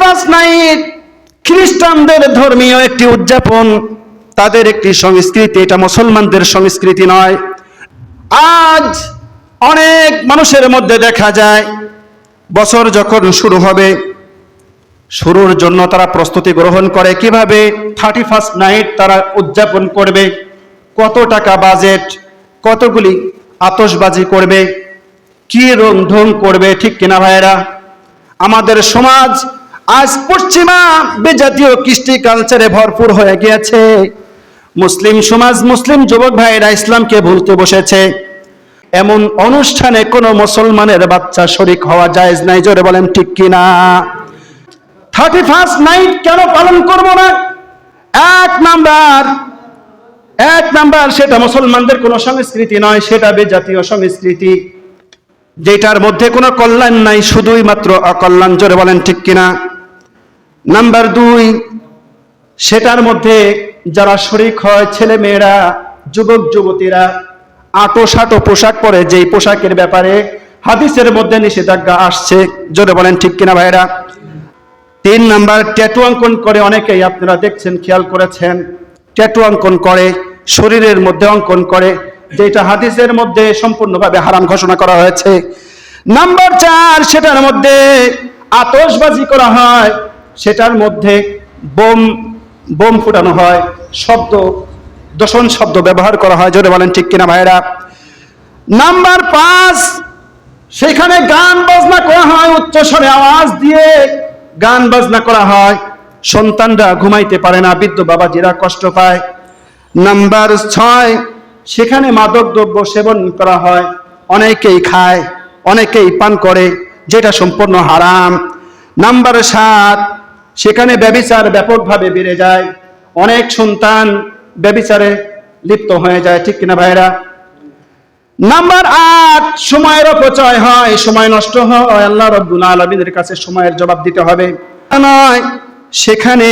First night খ্রিস্টানদের ধর্মীয় একটি উদযাপন, তাদের একটি সংস্কৃতি, এটা মুসলমানদের সংস্কৃতি নয়। আজ অনেক মানুষের মধ্যে দেখা যায়, বছর যখন শুরু হবে, শুরুর জন্য তারা প্রস্তুতি গ্রহণ করে। কীভাবে থার্টি ফার্স্ট নাইট তারা উদযাপন করবে, কত টাকা বাজেট, কতগুলি আতসবাজি করবে, কি রং রংধং করবে, ঠিক কিনা ভাইয়েরা? আমাদের সমাজ আজ পশ্চিমা বিজাতীয় কৃষ্টি কালচারে ভরপুর হয়ে গিয়েছে। মুসলিম সমাজ, মুসলিম যুবক ভাইয়েরা ইসলামকে ভুলতে বসেছে। এমন অনুষ্ঠানে কোনো মুসলমানের বাচ্চা শরিক হওয়া জায়েজ নাই, জোরে বলেন ঠিক কিনা? থার্টি ফার্স্ট নাইট কেন পালন করব না? এক নাম্বার এক নাম্বার, সেটা মুসলমানদের কোনো সংস্কৃতি নয়, সেটা বেজাতীয় সংস্কৃতি। যেটার মধ্যে কোনো কল্যাণ নাই, শুধুই মাত্র অকল্যাণ, জোরে বলেন ঠিক কিনা? নাম্বার দুই, সেটার মধ্যে যারা শরিক হয় ছেলে মেয়েরা যুবক, যুবতীরা আটো সাটো পোশাক পরে যেই পোশাকের ব্যাপারে হাদিসের মধ্যে নিষেধাজ্ঞা আসছে, জোরে বলেন ঠিক কিনা ভাইরা তিন নাম্বার, ট্যাটু অঙ্কন করে অনেকেই আপনারা দেখছেন, খেয়াল করেছেন, ট্যাটু অঙ্কন করে, শরীরের মধ্যে অঙ্কন করে যেটা হাদিসের মধ্যে সম্পূর্ণভাবে হারাম ঘোষণা করা হয়েছে। নাম্বার চার, সেটার মধ্যে আতশবাজি করা হয় সেটার মধ্যে বোম বোম ফুটানো হয়, শব্দ, দূষণ শব্দ ব্যবহার করা হয়, জোরে বলেন ঠিক কিনা ভাইরা নাম্বার পাঁচ, সেখানে গান বাজনা করা হয়, উচ্চস্বরে আওয়াজ দিয়ে গান বাজনা করা হয়। সন্তানরা ঘুমাইতে পারে না, বৃদ্ধ বাবা বাবাজিরা কষ্ট পায়। নাম্বার ছয়, সেখানে মাদক দ্রব্য সেবন করা হয়, অনেকেই খায়, অনেকেই পান করে, যেটা সম্পূর্ণ হারাম। নাম্বার সাত সেখানে ব্যবিচার ব্যাপকভাবে বেড়ে যায়। অনেক সন্তান ব্যবিচারে লিপ্ত হয়ে যায়, ঠিক কিনা ভাইরা নাম্বার আট, সময়ের অপচয় হয়, সময় নষ্ট হয়। আল্লাহ রব্বুল আলমিনের কাছে সময়ের জবাব দিতে হবে। নয়, সেখানে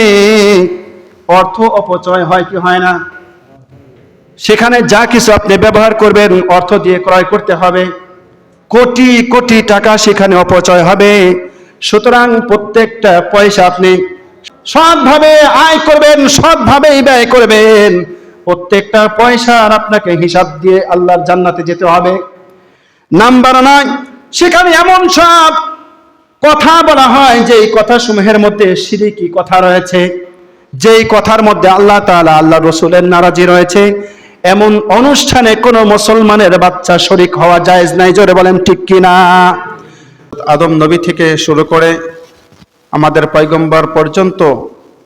অর্থ অপচয় হয় কি হয় না? সেখানে যা কিছু আপনি ব্যবহার করবেন, অর্থ দিয়ে ক্রয় করতে হবে। কোটি কোটি টাকা সেখানে অপচয় হবে। সুতরাং প্রত্যেকটা পয়সা আপনি সৎভাবে আয় করবেন, সৎভাবেই ব্যয় করবেন। প্রত্যেকটা পয়সার আপনাকে হিসাব দিয়ে আল্লাহর জান্নাতে যেতে হবে। নাম্বার নয়, সেখানে এমন সব কথা বলা হয় যে এই কথাসমূহের মধ্যে সিরিকি কথা রয়েছে। যেই কথার মধ্যে আল্লাহ তাআলা আল্লাহ রসুলের নারাজি রয়েছে। এমন অনুষ্ঠানে কোনো মুসলমানের বাচ্চা শরিক হওয়া জায়েজ নাই, জোরে বলেন ঠিক কিনা? আদম নবী থেকে শুরু করে আমাদের পয়গম্বর পর্যন্ত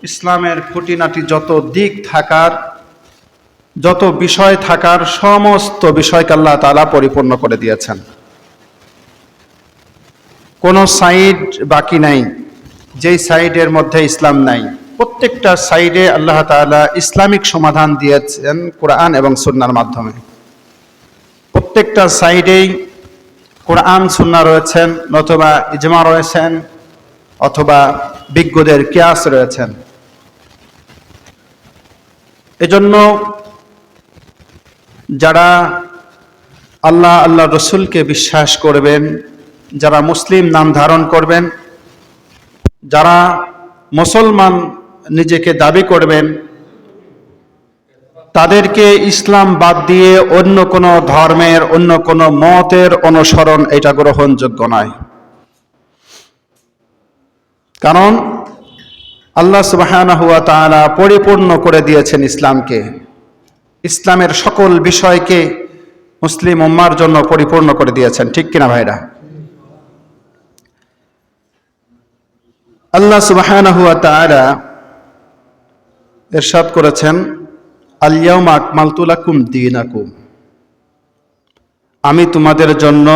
ইসলামের খুঁটিনাটি যত দিক থাকার, যত বিষয় থাকার, সমস্ত বিষয়কে আল্লাহ তাআলা পরিপূর্ণ করে দিয়েছেন। কোনো সাইড বাকি নাই, যেই সাইডের মধ্যে ইসলাম নাই। প্রত্যেকটা সাইডে আল্লাহ তাআলা ইসলামিক সমাধান দিয়েছেন কোরআন এবং সুন্নার মাধ্যমে। প্রত্যেকটা সাইডেই কোরআন সুন্না রয়েছেন অথবা ইজমা রয়েছেন, অথবা বিজ্ঞদের কিয়াস রয়েছেন। এজন্য যারা আল্লাহ আল্লাহ রসুলকে বিশ্বাস করবেন, যারা মুসলিম নাম ধারণ করবেন, যারা মুসলমান নিজেকে দাবি করবেন তাদেরকে ইসলাম বাদ দিয়ে অন্য কোনো ধর্মের, অন্য কোনো মতের অনুসরণ এটা গ্রহণযোগ্য নয়। কারণ আল্লাহ ওয়া পরিপূর্ণ করে দিয়েছেন ইসলামকে। ইসলামের সকল বিষয়কে মুসলিম উম্মার জন্য পরিপূর্ণ করে দিয়েছেন, ঠিক কিনা ভাইরা? আল্লাহ তাআলা ইরশাদ করেছেন আলিয়াউমা আকমালতু লাকুম দীনাকুম। আমি তোমাদের জন্য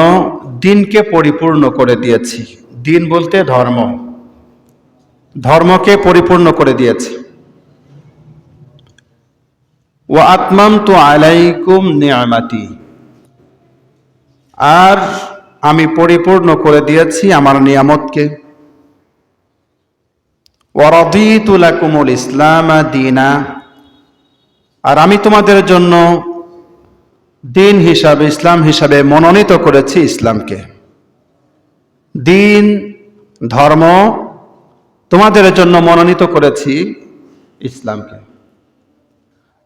দিনকে পরিপূর্ণ করে দিয়েছি। দিন বলতে ধর্ম। ধর্মকে পরিপূর্ণ করে দিয়েছি। ও আত্মাম তো আলাইকুম নিয়ামাতি। আর আমি পরিপূর্ণ করে দিয়েছি আমার নিয়ামতকে। ওয়ারদিতুলাকুমুল ইসলাম দিনা। আর আমি তোমাদের জন্য দিন হিসাবে, ইসলাম হিসাবে মনোনীত করেছি ইসলামকে। দিন, ধর্ম তোমাদের জন্য মনোনীত করেছি ইসলামকে।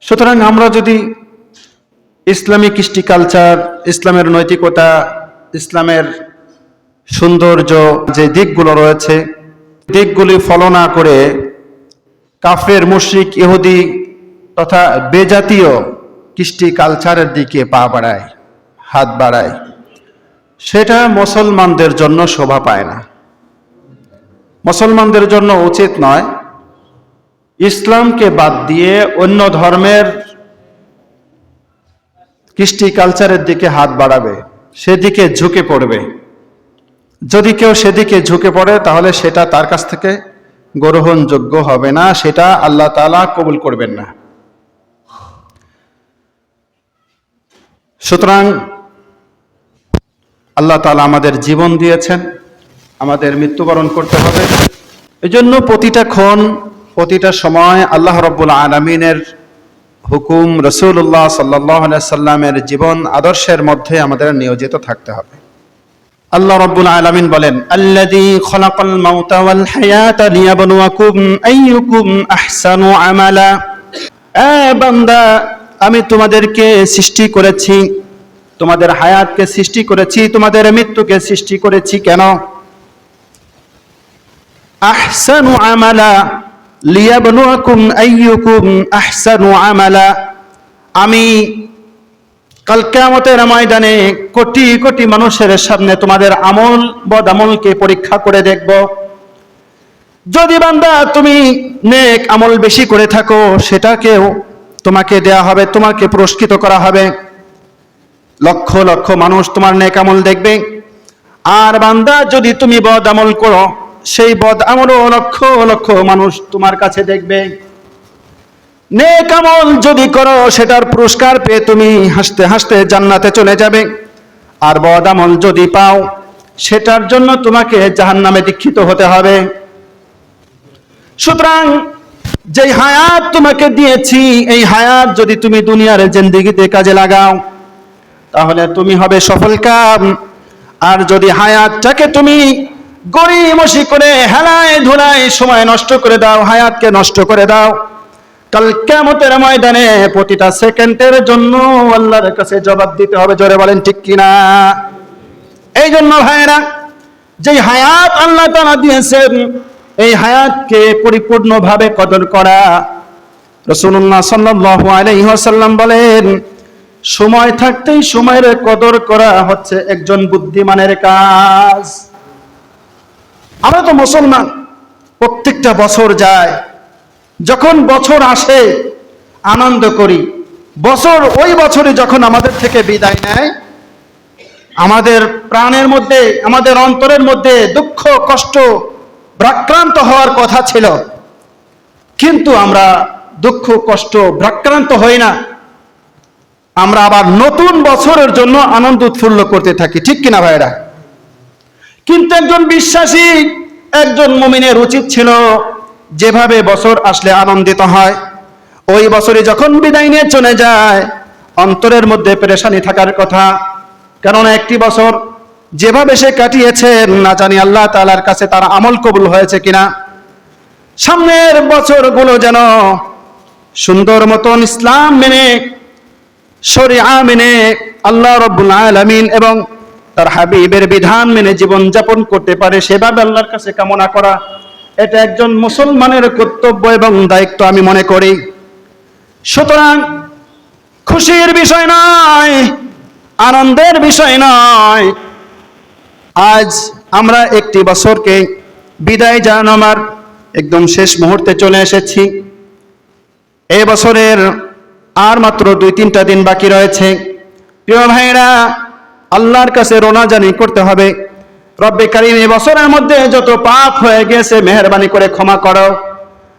সুতরাং আমরা যদি ইসলামী কৃষ্টি কালচার, ইসলামের নৈতিকতা, ইসলামের সৌন্দর্য যে দিকগুলো রয়েছে, দিকগুলি ফলো না করে কাফের, মুশরিক, ইহুদি তথা বেজাতীয় কৃষ্টি কালচারের দিকে পা বাড়ায়, হাত বাড়ায়। সেটা মুসলমানদের জন্য শোভা পায় না। মুসলমানদের জন্য উচিত নয়, ইসলামকে বাদ দিয়ে অন্য ধর্মের কৃষ্টি কালচারের দিকে হাত বাড়াবে, সেদিকে ঝুঁকে পড়বে। যদি কেউ সেদিকে ঝুঁকে পড়ে, তাহলে সেটা তার কাছ থেকে গ্রহণযোগ্য হবে না, সেটা আল্লাহ তাআলা কবুল করবেন না। সুতরাং আল্লাহ তাআলা আমাদের জীবন দিয়েছেন, আমাদের মৃত্যুবরণ করতে হবে। এজন্য প্রতিটা ক্ষণ, প্রতিটা সময় আল্লাহ রব্বুল আলমিনের হুকুম রসুল্লাহ সাল্লাহ সাল্লামের জীবন আদর্শের মধ্যে আমাদের নিয়োজিত থাকতে হবে। আল্লাহ রব্বুল আলামিন বলেন বান্দা আমি তোমাদেরকে সৃষ্টি করেছি, তোমাদের হায়াতকে সৃষ্টি করেছি, তোমাদের মৃত্যুকে সৃষ্টি করেছি কেন? আহসানু আমালা লিয়াবলুয়াকুম আইয়ুকুম আহসানু আমালা। আমি কাল কেয়ামতের ময়দানে কোটি কোটি মানুষের সামনে তোমাদের আমল, বদ আমলকে পরীক্ষা করে দেখব। যদি বান্দা তুমি নেক আমল বেশি করে থাকো, সেটাকেও তোমাকে দেয়া হবে, তোমাকে পুরস্কৃত করা হবে। লক্ষ লক্ষ মানুষ তোমার নেক আমল দেখবে। আর বান্দা, যদি তুমি বদ আমল করো, সেই বদ আমলও লক্ষ লক্ষ মানুষ তোমার কাছে দেখবে। নেক আমল যদি করো, সেটার পুরস্কার পেয়ে তুমি হাসতে হাসতে জান্নাতে চলে যাবে। আর বদ আমল যদি পাও, সেটার জন্য তোমাকে জাহান্নামে দীক্ষিত হতে হবে। সুতরাং যেই হায়াত তোমাকে দিয়েছি, এই হায়াত যদি তুমি দুনিয়ার জিন্দিগিতে কাজে লাগাও, তাহলে তুমি হবে সফল কাম। আর যদি হায়াতটাকে তুমি গড়িমসি করে হেলায় ধুলায় সময় নষ্ট করে দাও, হায়াতকে নষ্ট করে দাও, কাল কেমতের ময়দানে প্রতিটা সেকেন্ডের জন্য আল্লাহর কাছে জবাব দিতে হবে, জোরে বলেন ঠিক কিনা? এই জন্য ভাইরা যে হায়াত আল্লাহ তাআলা দিয়েছেন এই হায়াতকে পরিপূর্ণভাবে কদর করা। রসুল্লাহ সাল্লাল্লাহু আলাইহি ওয়াসাল্লাম বলেন, সময় থাকতেই সময়ের কদর করা হচ্ছে একজন বুদ্ধিমানের কাজ। আমরা তো মুসলমান, প্রত্যেকটা বছর যায়। যখন বছর আসে, আনন্দ করি। বছর ওই বছরে যখন আমাদের থেকে বিদায় নেয়, আমাদের প্রাণের মধ্যে, আমাদের অন্তরের মধ্যে দুঃখ, কষ্ট ভ্রাক্রান্ত হওয়ার কথা ছিল। কিন্তু আমরা দুঃখ, কষ্ট, ভ্রাক্রান্ত হই না। আমরা আবার নতুন বছরের জন্য আনন্দ উৎফুল্ল করতে থাকি, ঠিক কিনা ভাইরা কিন্তু একজন বিশ্বাসী, একজন মুমিনের উচিত ছিল যেভাবে বছর আসলে আনন্দিত হয়। ওই বছরে যখন বিদায় নিয়ে চলে যায়, অন্তরের মধ্যে পেরেশানি থাকার কথা। কেননা একটি বছর যেভাবে সে কাটিয়েছে, না জানি আল্লাহ তালার কাছে তার আমল কবুল হয়েছে কিনা। সামনের বছরগুলো যেন সুন্দর মতন ইসলাম মেনে, শরিয়া মেনে, আল্লাহ রব্বুল আলামিন এবং তার হাবিবের বিধান মেনে জীবন যাপন করতে পারে, সেভাবে আল্লাহর কাছে কামনা করা, এটা একজন মুসলমানের কর্তব্য এবং দায়িত্ব আমি মনে করি। সুতরাং খুশির বিষয় নয়, আনন্দের বিষয় নয় আজ আমরা একটি বছরকে বিদায় জানানোর একদম শেষ মুহূর্তে চলে এসেছি। এই বছরের আর মাত্র দুই তিনটা দিন বাকি রয়েছে। প্রিয় ভাইরা আল্লাহর কাছে রোনাজানি করতে হবে। রব্বে কারিম এই বছরের মধ্যে যত পাপ হয়ে গেছে, মেহরবানি করে ক্ষমা করো।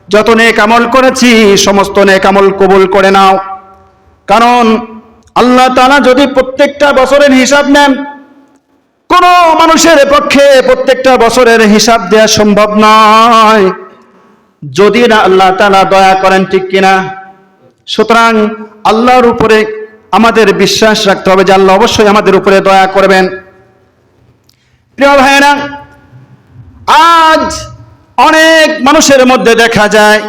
যত নেক আমল করেছি, সমস্ত নেক আমল কবুল করে নাও। কারণ আল্লাহ তাআলা যদি প্রত্যেকটা বছরের হিসাব নেন কোন মানুষের পক্ষে প্রত্যেকটা বছরের হিসাব দেওয়া সম্ভব নয়। যদি না আল্লাহ তালা দয়া করেন, ঠিক কিনা? সুতরাং আল্লাহর উপরে আমাদের বিশ্বাস রাখতে হবে যে আল্লাহ অবশ্যই আমাদের উপরে দয়া করবেন। প্রিয় ভাইয়েরা, আজ অনেক মানুষের মধ্যে দেখা যায়,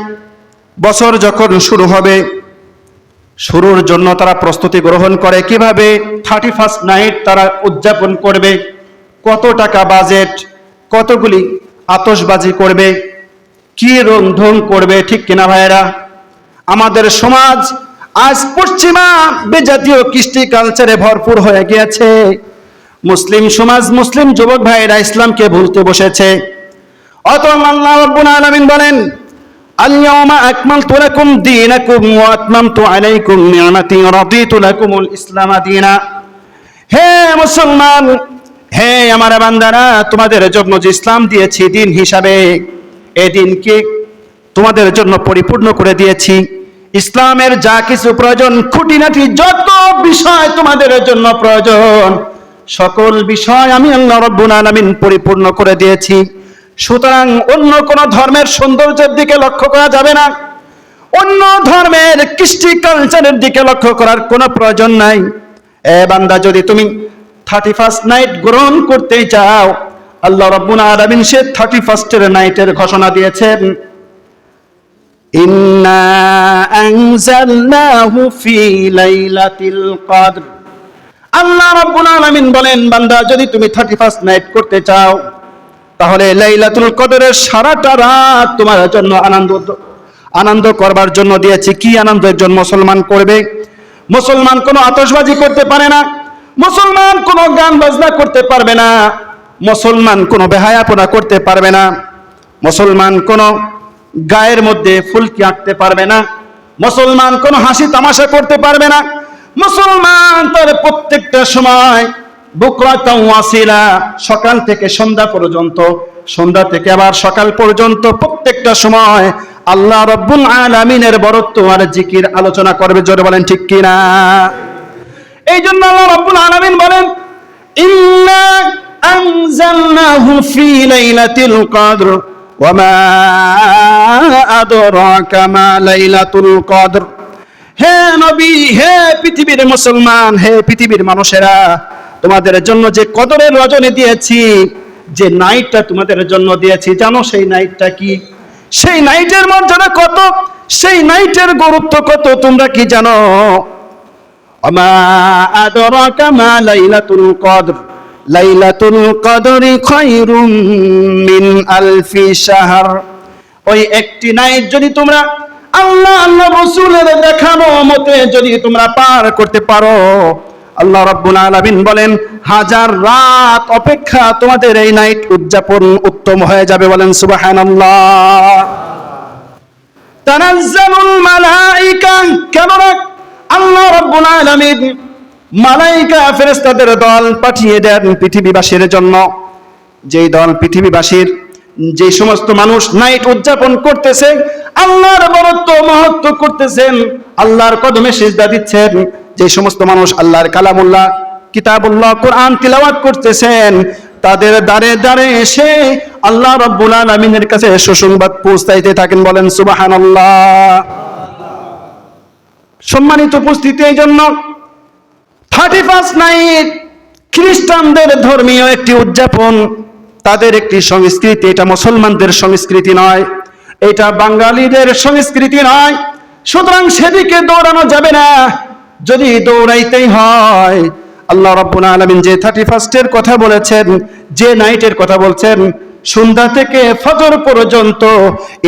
বছর যখন শুরু হবে শুরুর জন্য তারা প্রস্তুতি গ্রহণ করে। কীভাবে? থার্টি ফার্স্ট নাইট তারা উদযাপন করবে। কত টাকা বাজেট কতগুলি আতসবাজি করবে? কি রং ঢং করবে? ঠিক কিনা ভাইয়েরা? আমাদের সমাজ আজ পশ্চিমা বেজাতীয় কৃষ্টি কালচারে ভরপুর হয়ে গিয়েছে। মুসলিম সমাজ, মুসলিম যুবক ভাইয়েরা ইসলামকে ভুলতে বসেছে। অত আল্লাহ রাব্বুল আলামিন বলেন اليوم أكملت لكم دينكم وأتممت عليكم نعمتي ورضيت لكم الإسلام دينا হে মুসলমান হে আমার বান্দারা তোমাদের জন্য যে ইসলাম দিয়েছি দিন হিসাবে এই দিনকে তোমাদের জন্য পরিপূর্ণ করে দিয়েছি ইসলামের যা কিছু প্রয়োজন খুঁটিনাটি যত বিষয় তোমাদের জন্য প্রয়োজন সকল বিষয় আমি আল্লাহ রব্বুল আলামিন পরিপূর্ণ করে দিয়েছি সুতরাং অন্য কোন ধর্মের সৌন্দর্যের দিকে লক্ষ্য করা যাবে না। অন্য ধর্মের কৃষ্টি কালচারের দিকে লক্ষ্য করার কোনো প্রয়োজন নাই। এ বান্দা, যদি তুমি থার্টি ফার্স্ট নাইট গ্রহণ করতে চাও, আল্লাহ রব্বুল আলামিন সে থার্টি ফার্স্টের নাইটের ঘোষণা দিয়েছেন, ইন্না আনজালনাহু ফি লাইলাতিল কদর। আল্লাহ রাব্বুল আলামিন বলেন, বান্দা, যদি তুমি থার্টি ফার্স্ট নাইট করতে চাও তাহলে লাইলাতুল কদরের সারাটা রাত তোমার জন্য আনন্দ আনন্দ করবার জন্য দিয়েছি। কি আনন্দ একজন মুসলমান করবে? মুসলমান কোনো আতশবাজি করতে পারে না, মুসলমান কোনো গান বাজনা করতে পারবে না, মুসলমান কোনো বেহায়াপনা করতে পারবে না, মুসলমান কোনো গায়ের মধ্যে ফুলকি আঁকতে পারবে না, মুসলমান কোনো হাসি তামাশা করতে পারবে না, মুসলমান তার প্রত্যেকটা সময় সকাল থেকে সন্ধ্যা পর্যন্ত, সন্ধ্যা থেকে আবার সকাল পর্যন্ত প্রত্যেকটা সময় আল্লাহ রব্বুল আলামিনের বরত্ব আর জিকির আলোচনা করবে, জোরে বলেন ঠিক কিনা? এই জন্য আল্লাহ রব্বুল আলামিন বলেন হে নবী, হে পৃথিবীর মুসলমান, হে পৃথিবীর মানুষেরা তোমাদের জন্য যে কদরের রজনী দিয়েছি, যে নাইটটা তোমাদের জন্য দিয়েছি, জানো সেই নাইটটা কি? সেই নাইটের মর্যাদা কত? সেই নাইটের গুরুত্ব কত, তোমরা কি জানো? আমা আদরাকা মা লাইলাতুল কদর। লাইলাতুল কদরি খায়রুম মিন আলফি শাহর। ওই একটি নাইট যদি তোমরা আল্লাহ আল্লাহ রসুলের দেখানো মতে যদি তোমরা পার করতে পারো আল্লাহ রাব্বুল আলামিন বলেন, হাজার রাত অপেক্ষা তোমাদের এই নাইট উদযাপন উত্তম হয়ে যাবে বলেন সুবহানাল্লাহ। তানাজ্জালুল মালাইকা কেননা আল্লাহ রাব্বুল আলামিন মালাইকা ফেরেশতাদের দল পাঠিয়ে দেন পৃথিবীবাসীর জন্য। যেই দল পৃথিবীবাসীর যে সমস্ত মানুষ নাইট উদযাপন করতেছে, আল্লাহর বরত্ব মহত্ব করতেছেন, আল্লাহর কদমে সিজদা দিচ্ছেন। যে সমস্ত মানুষ আল্লাহর কালামুল্লাহ, কিতাবুল্লাহ, কোরআন তিলাওয়াত করতেছেন, তাদের দাঁড়ে দাঁড়ে এসে আল্লাহ রব্বুল আলামিনের কাছে সুসংবাদ পৌঁছাইতে থাকেন, বলেন সুবহানাল্লাহ। সম্মানিত উপস্থিতি এই জন্য থার্টি ফার্স্ট নাইট খ্রিস্টানদের ধর্মীয় একটি উদযাপন তাদের একটি সংস্কৃতি, এটা মুসলমানদের সংস্কৃতি নয়, এটা বাঙালিদের সংস্কৃতি নয়। সুতরাং সেদিকে দৌড়ানো যাবে না। যদি দৌড়াইতেই হয়, আল্লাহ রাব্বুল আলামিন যে থার্টি ফার্স্টের কথা বলেছেন, যে নাইটের কথা বলছেন, সন্ধ্যা থেকে ফজর পর্যন্ত,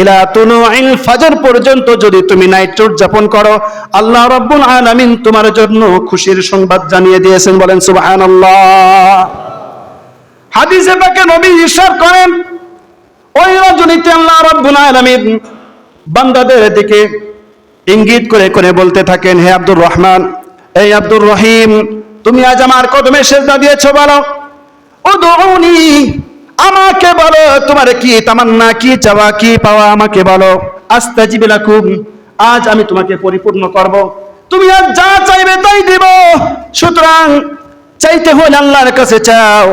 ইলা তুলুইল ফজর পর্যন্ত যদি তুমি নাইট উদযাপন করো, আল্লাহ রাব্বুল আলামিন তোমার জন্য খুশির সংবাদ জানিয়ে দিয়েছেন, বলেন সুবহানাল্লাহ। হাদিসে পাকে নবী ইরশাদ করেন, ওই রজনীতে আল্লাহ রাব্বুল আলামিন বান্দাদের দিকে ইঙ্গিত করে করে বলতে থাকেন, হে আব্দুর রহমান, এই আব্দুর রহিম, তুমি আজ আমার কদমে সেজদা দিয়েছ, বলো। ও উদউনি, আমাকে বলো, তোমার কি তামান্না, কি চাওয়া, কি পাওয়া, আমাকে বলো। আস্তাজিব লাকুম, আজ আমি তোমাকে পরিপূর্ণ করব। তুমি আজ যা চাইবে তাই দিব। সুতরাং চাইতে হলে আল্লাহর কাছে চাও।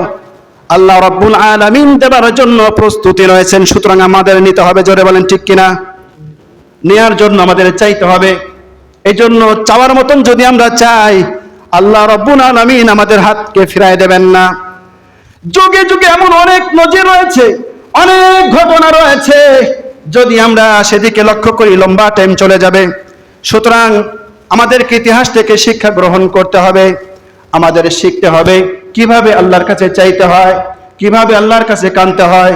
আল্লাহ রাব্বুল আলামিন দেবার জন্য প্রস্তুতি রয়েছেন, সুতরাং আমাদের নিতে হবে, জোরে বলেন ঠিক কিনা? নেয়ার জন্য আমাদের চাইতে হবে। এই জন্য চাওয়ার মতন যদি আমরা চাই, আল্লাহ রব্বুল আলামিন আমাদের হাতকে ফিরায় দেবেন না। যুগে যুগে এমন অনেক নজির রয়েছে, অনেক ঘটনা রয়েছে। যদি আমরা সেদিকে লক্ষ্য করি, লম্বা টাইম চলে যাবে। সুতরাং আমাদেরকে ইতিহাস থেকে শিক্ষা গ্রহণ করতে হবে। আমাদের শিখতে হবে কীভাবে আল্লাহর কাছে চাইতে হয়, কীভাবে আল্লাহর কাছে কানতে হয়।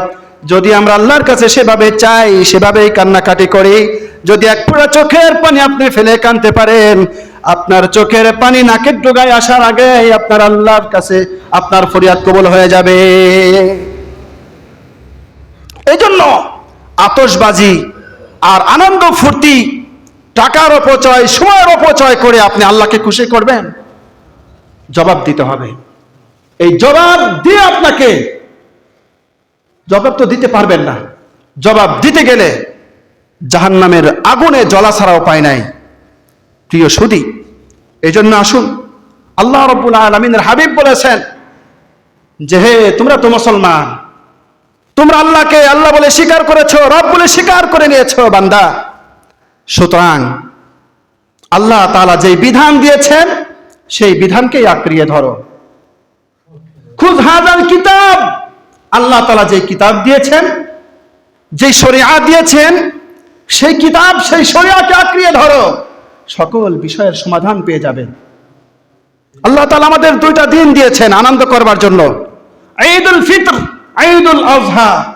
যদি আমরা আল্লাহর কাছে সেভাবে চাই, সেভাবেই কান্নাকাটি করি, যদি এক পুরো চোখের পানি আপনি ফেলে কানতে পারেন, আপনার চোখের পানি নাকের ডোগায় আসার আগে আপনার আল্লাহর কাছে আপনার ফরিয়াদ কবল হয়ে যাবে। এই জন্য আতশবাজি আর আনন্দ ফুর্তি, টাকার অপচয় সময়ের অপচয় করে আপনি আল্লাহকে খুশি করবেন। জবাব দিতে হবে। এই জবাব দিয়ে আপনাকে জবাব তো দিতে পারবেন না। জবাব দিতে গেলে জাহান্নামের আগুনে জ্বলা ছাড়া উপায় নাই। প্রিয় সুদী এই জন্য আসুন, আল্লাহ রব্বুল আলমিনের হাবিব বলেছেন যে, হে, তোমরা তো মুসলমান। তোমরা আল্লাহকে, আল্লাহ বলে স্বীকার করেছ, রব বলে স্বীকার করে নিয়েছো, বান্দা। সুতরাং আল্লাহ তাআলা যেই বিধান দিয়েছেন সেই বিধানকেই আঁকড়িয়ে ধরো। খুদ হাজার কিতাব। আল্লাহ তাআলা যে কিতাব দিয়েছেন যে শরিয়া দিয়েছেন, সেই কিতাব সেই শরিয়াকে আঁকড়িয়ে ধরো। সকল বিষয়ের সমাধান পেয়ে যাবেন। আল্লাহ তাআলা আমাদের দুইটা দিন দিয়েছেন আনন্দ করবার জন্য। ঈদুল ফিতর, ঈদুল আজহা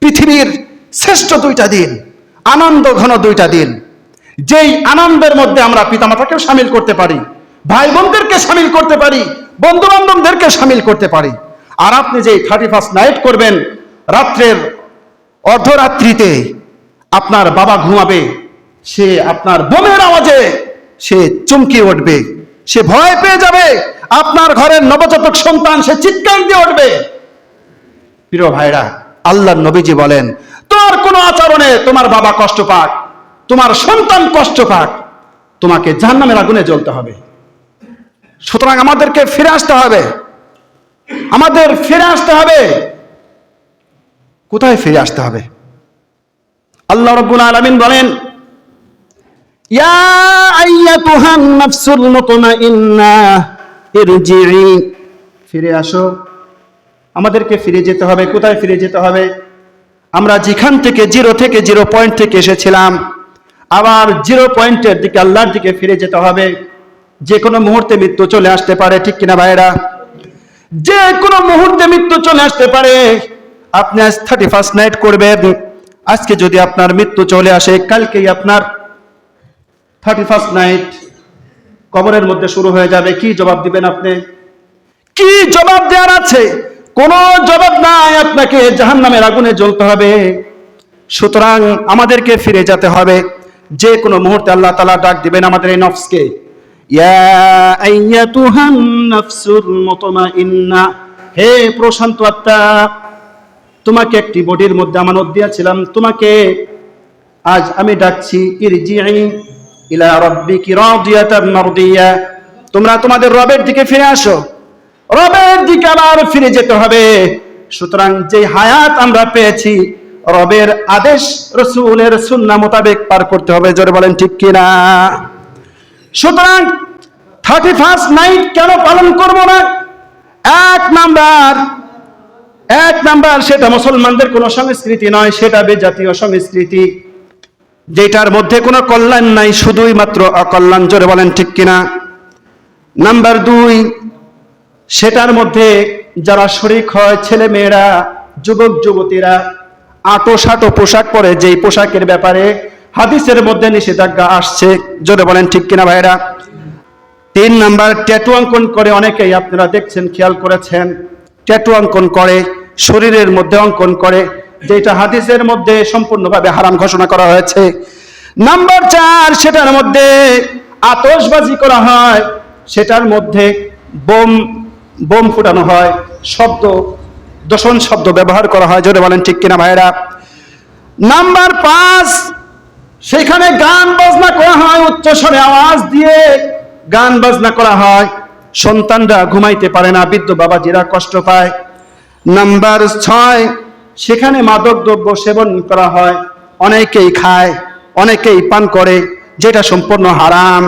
পৃথিবীর শ্রেষ্ঠ দুইটা দিন, আনন্দ ঘন দুইটা দিন। যেই আনন্দের মধ্যে আমরা পিতামাতাকেও সামিল করতে পারি ভাই বোনদেরকে সামিল করতে পারি বন্ধু বান্ধবদেরকে সামিল করতে পারি, আর আপনি যে থার্টি ফার্স্ট নাইট করবেন, রাত্রের অর্ধরাত্রিতে আপনার বাবা ঘুমাবে, সে আপনার বোনের আওয়াজে সে চমকে উঠবে, সে ভয় পেয়ে যাবে, আপনার ঘরের নবজাতক সন্তান সে চিৎকার দিয়ে উঠবে। প্রিয় ভাইরা আল্লাহ নবীজি বলেন তোমার কোনো আচরণে তোমার বাবা কষ্ট পাক তোমার সন্তান কষ্ট পাক, তোমাকে জাহান্নামের আগুনে জ্বলতে হবে। সুতরাং আমাদেরকে ফিরে আসতে হবে। আমাদের ফিরে আসতে হবে। কোথায় ফিরে আসতে হবে? আল্লাহ রব্বুল আলামিন বলেন ফিরে আসো। আমাদেরকে ফিরে যেতে হবে। কোথায় ফিরে যেতে হবে? আমরা যেখান থেকে জিরো থেকে জিরো পয়েন্ট থেকে এসেছিলাম। আবার জিরো পয়েন্টের দিকে, আল্লাহর দিকে ফিরে যেতে হবে। যে কোনো মুহূর্তে মৃত্যু চলে আসতে পারে, ঠিক কিনা ভাইরা যে কোনো মুহূর্তে মৃত্যু চলে আসতে পারে। আপনি আজ থার্টি ফার্স্ট নাইট করবেন। আজকে যদি আপনার মৃত্যু চলে আসে, কালকেই আপনার থার্টি ফার্স্ট নাইট কবরের মধ্যে শুরু হয়ে যাবে। কি জবাব দিবেন আপনি? কি জবাব দেওয়ার আছে? কোন জবাব নাই, আপনাকে জাহান্নামের আগুনে জ্বলতে হবে। সুতরাং আমাদেরকে ফিরে যেতে হবে। যে কোনো মুহূর্তে আল্লাহ তালা ডাক দিবেন আমাদের এই নফসকে। হে প্রশান্ত আত্মা, তোমাকে একটি বডির মধ্যে আমানত দিয়েছিলাম। তোমাকে আজ আমি ডাকছি ইরজিই ইলা রাব্বিকি রাদিয়াতাম মারদিয়া। তোমরা তোমাদের রবের দিকে ফিরে আসো। রবের দিকে আবার ফিরে যেতে হবে। সুতরাং যে হায়াত আমরা পেয়েছি রবের আদেশ, রসুলের সুন্না মোতাবেক পার করতে হবে, জোরে বলেন ঠিক কিনা? সুতরাং থার্টি ফার্স্ট নাইট কেন পালন করব না? এক নাম্বার এক নাম্বার, সেটা মুসলমানদের কোনো সংস্কৃতি নয়, সেটা বেজাতীয় সংস্কৃতি, যেটার মধ্যে কোনো কল্যাণ নাই, শুধুই মাত্র অকল্যাণ, জোরে বলেন ঠিক কিনা? নাম্বার দুই, সেটার মধ্যে যারা শরিক হয় ছেলে মেয়েরা যুবক, যুবতীরা আটো সাটো পোশাক পরে, যেই পোশাকের ব্যাপারে হাদিসের মধ্যে নিষেধাজ্ঞা আসছে, জোরে বলেন ঠিক কিনা ভাইরা তিন নাম্বার, ট্যাটু অঙ্কন করে অনেকেই আপনারা দেখছেন, খেয়াল করেছেন। ট্যাটু অঙ্কন করে, শরীরের মধ্যে অঙ্কন করে যেটা হাদিসের মধ্যে সম্পূর্ণভাবে হারাম ঘোষণা করা হয়েছে। নাম্বার চার, সেটার মধ্যে আতশবাজি করা হয়। সেটার মধ্যে বোম বোম ফুটানো হয়, শব্দ দূষণ শব্দ ব্যবহার করা হয়, জোরে বলেন ঠিক কিনা ভাইরা নাম্বার পাঁচ, সেখানে গান বাজনা করা হয়, উচ্চ স্বরে আওয়াজ দিয়ে গান বাজনা করা হয়। সন্তানরা ঘুমাইতে পারে না, বৃদ্ধ বাবাজিরা কষ্ট পায়। নাম্বার ছয়, সেখানে মাদক দ্রব্য সেবন করা হয়, অনেকেই খায়, অনেকেই পান করে, যেটা সম্পূর্ণ হারাম।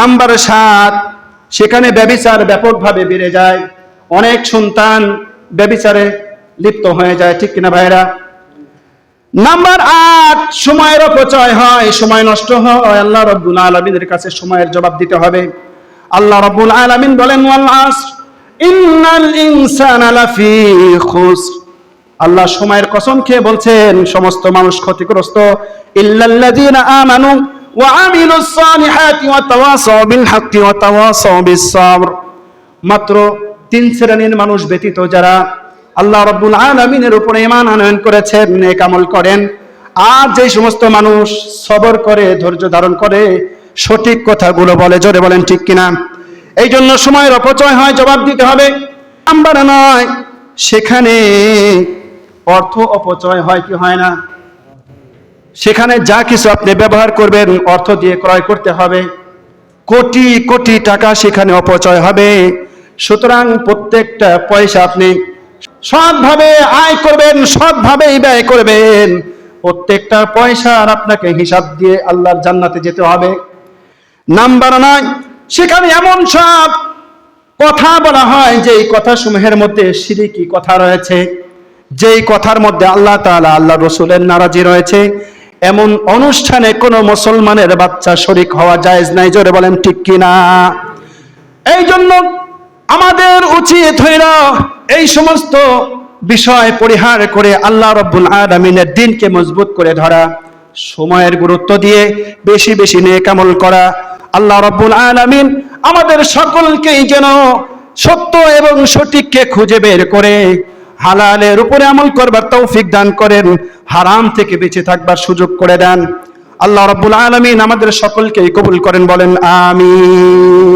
নাম্বার সাত, সেখানে ব্যবিচার ব্যাপকভাবে বেড়ে যায়। অনেক সন্তান ব্যবিচারে লিপ্ত হয়ে যায়, ঠিক কিনা ভাইরা নাম্বার আট, সময়ের অপচয় হয়, সময় নষ্ট হয়। আল্লাহ রব্বুল আলমিনের কাছে সময়ের জবাব দিতে হবে। আল্লাহ রব্বুল আলমিন বলেন ইন্নাল ইনসানা লাফি খুসর। আল্লাহ সময়ের কসম খেয়ে বলছেন, সমস্ত মানুষ ক্ষতিগ্রস্ত। ইল্লাল্লাযীনা আমানু ওয়া আমিলুস সালিহাতি ওয়া তাওয়াসাউ বিল মাত্র তিন শ্রেণির মানুষ ব্যতীত যারা আল্লাহ রব্বুল আলামিনের উপরে ঈমান আনয়ন করেছেন নেক আমল করেন আর যে সমস্ত মানুষ সবর করে, ধৈর্য ধারণ করে সঠিক কথাগুলো বলে, জোরে বলেন ঠিক কিনা? এই জন্য সময়ের অপচয় হয়, জবাব দিতে হবে। নাম্বার নয়, সেখানে অর্থ অপচয় হয় কি হয় না? সেখানে যা কিছু আপনি ব্যবহার করবেন, অর্থ দিয়ে ক্রয় করতে হবে। কোটি কোটি টাকা সেখানে অপচয় হবে। সুতরাং প্রত্যেকটা পয়সা আপনি সৎভাবে আয় করবেন, সৎভাবেই ব্যয় করবেন। প্রত্যেকটা পয়সার আপনাকে হিসাব দিয়ে আল্লাহর জান্নাতে যেতে হবে। নাম্বার নয়, সেখানে এমন সব কথা বলা হয় যে এই কথাসমূহের মধ্যে সিরিকি কথা রয়েছে। যেই কথার মধ্যে আল্লাহ তাআলা আল্লাহ রসুলের নারাজি রয়েছে। এমন অনুষ্ঠানে কোনো মুসলমানের বাচ্চা শরিক হওয়া জায়েজ নাই, জোরে বলেন ঠিক কিনা? এই জন্য আমাদের উচিত হইল এই সমস্ত বিষয় পরিহার করে আল্লাহ রব্বুল আলমিনের দিনকে মজবুত করে ধরা, সময়ের গুরুত্ব দিয়ে বেশি বেশি নেক আমল করা। আল্লাহ রব্বুল আলামিন আমাদের সকলকেই যেন সত্য এবং সঠিককে খুঁজে বের করে, হালালের উপরে আমল করবার তৌফিক দান করেন, হারাম থেকে বেঁচে থাকবার সুযোগ করে দেন। আল্লাহ রব্বুল আলামিন আমাদের সকলকেই কবুল করেন, বলেন, আমিন।